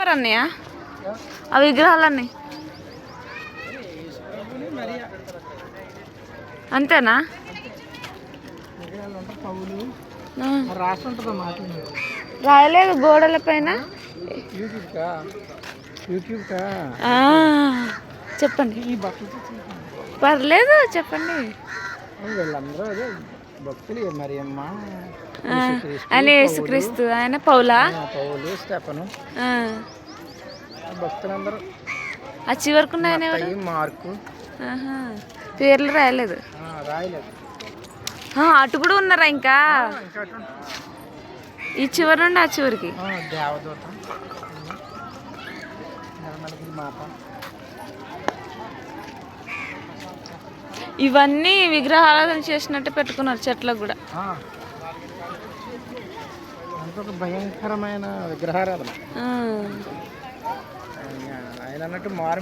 ఎవరన్నయ్య? ఆ విగ్రహాలన్నీ? అంతేనా? రాయలేదు గోడల పైన? చెప్పండి. పర్లేదు చెప్పండి. వీళ్ళందరూ అదే భక్తులు ఆయన యేసుక్రీస్తు ఆయన పౌలా? పౌలు స్టెఫను. భక్తులందరూ. ఆ చివరికి మార్కు. పేర్లు రాయలేదు. రాయలేదు. అటు కూడా ఉన్నారా ఇంకా. ఈ చివరి నుండి ఆ చివరికి? దేవదూత. మాత. ఇవన్నీ విగ్రహారాధన చేసినట్టు పెట్టుకున్నారు చెట్లకు కూడా. భయంకరమైన విగ్రహారాధన. ఆయన అన్నట్టు మారు